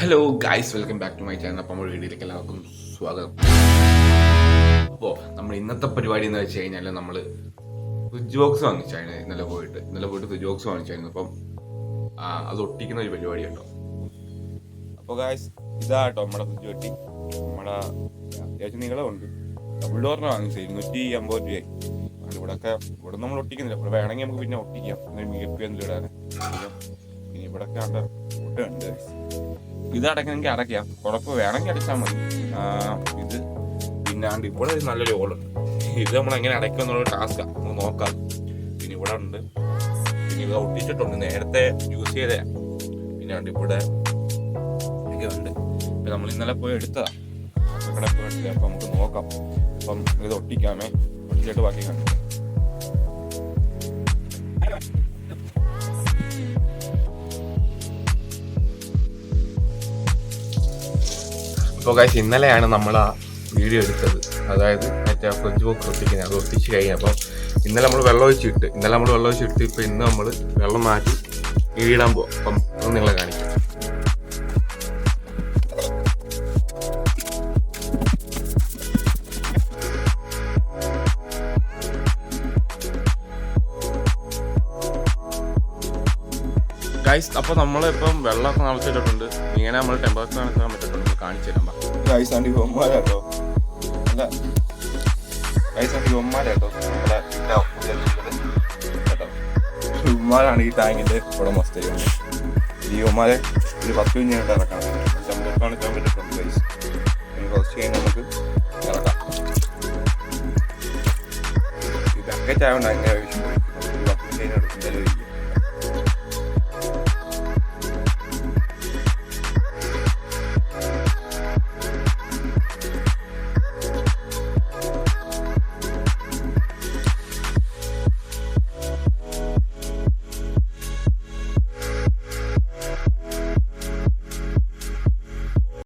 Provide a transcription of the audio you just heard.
Hello guys welcome back to my channel അപ്പം നമ്മുടെ വീഡിയോയിലേക്ക് എല്ലാവർക്കും സ്വാഗതം. അപ്പോൾ നമ്മൾ ഇന്നത്തെ പരിപാടി എന്ന് വെച്ച് കഴിഞ്ഞാൽ നമ്മൾ ഫ്രിഡ്ജ് ബോക്സ് വാങ്ങിച്ചായിരുന്നു ഇന്നലെ പോയിട്ട്. ഇന്നലെ പോയിട്ട് ഫ്രിഡ്ജ് ബോക്സ് വാങ്ങിച്ചായിരുന്നു. അപ്പം അത് ഒട്ടിക്കുന്ന ഒരു പരിപാടി കേട്ടോ അപ്പോൾ ഗായ്സ് ഇതാ കേട്ടോ നമ്മുടെ ഫ്രിഡ്ജ് വെട്ടി. നമ്മുടെ അത്യാവശ്യം നീളമുണ്ട് ഡബിൾ ഡോറിന് വാങ്ങിച്ചത് ഇരുന്നൂറ്റി അമ്പത് രൂപയായി. ഇവിടെ ഒക്കെ ഇവിടെ നമ്മൾ ഒട്ടിക്കുന്നില്ല. ഇവിടെ വേണമെങ്കിൽ നമുക്ക് പിന്നെ ഒട്ടിക്കാം. മികപ്പ് എന്തെങ്കിലും പിന്നെ ഇവിടെ ഉണ്ട് ഉണ്ട്. ഇത് അടയ്ക്കണമെങ്കിൽ അടയ്ക്കാം. കുഴപ്പം വേണമെങ്കിൽ അടച്ചാൽ മതി. ഇത് പിന്നെ ഇവിടെ ഒരു നല്ലൊരു ഓളുണ്ട് ഇത് നമ്മൾ എങ്ങനെ അടയ്ക്കും എന്നുള്ള ടാസ്ക്കാണ് നമുക്ക് നോക്കാം. പിന്നെ ഇവിടെ ഉണ്ട്. പിന്നെ ഇത് ഒട്ടിച്ചിട്ടുണ്ട്. നേരത്തെ യൂസ് ചെയ്ത പിന്നാണ്ട് ഇവിടെ ഉണ്ട്. ഇപ്പം നമ്മൾ ഇന്നലെ പോയി എടുത്തതാണ് ഇവിടെ പോയി എടുത്തത്. അപ്പം നമുക്ക് നോക്കാം. അപ്പം ഇത് ഒട്ടിക്കാമേ. ഒട്ടിച്ചിട്ട് ബാക്കി കാണിക്കാം അപ്പോൾ കാശ് ഇന്നലെയാണ് നമ്മൾ ആ വീഡിയോ എടുത്തത്. അതായത് മറ്റേ ഫ്രിഡ്ജ് ബോക്സ് ഒട്ടിക്കുന്നത്. അത് ഒട്ടിച്ച് കഴിഞ്ഞപ്പോൾ ഇന്നലെ നമ്മൾ വെള്ളം ഒഴിച്ചിട്ട് ഇന്നലെ നമ്മൾ വെള്ളം ഒഴിച്ചിട്ട് ഇപ്പോൾ ഇന്ന് നമ്മൾ വെള്ളം മാറ്റി വീടാൻ പോകും അപ്പം നിങ്ങളെ കാണിക്കാം. ഗൈസ് അപ്പോൾ നമ്മളിപ്പം വെള്ളമൊക്കെ നിറച്ചിട്ടിട്ടുണ്ട്. ഇങ്ങനെ നമ്മൾ ടെമ്പറേച്ചർ കാണിക്കാൻ പറ്റിട്ടുണ്ട് കാണിച്ചു തരാം ഗൈസ് ആൻഡ് ഇവന്മാരാട്ടോ. അല്ല. ഗൈസ് ആൻഡ് കേട്ടോ. ഇവന്മാരാണ് ഈ ടാങ്കിന്റെ ഉടമസ്ഥ ഈ ഇവന്മാരെ ഒരു പത്ത് മിനിറ്റ് ഇറക്കണം. ടെമ്പറേച്ചർ കാണിക്കാൻ പറ്റിയിട്ടുണ്ട് ഗൈസ് കുറച്ച് കഴിഞ്ഞ് നമുക്ക് ഇറക്കാം ഈ ബക്കറ്റ് ആയതുകൊണ്ട് ഒരു പത്ത് മിനിറ്റ് എടുക്കും.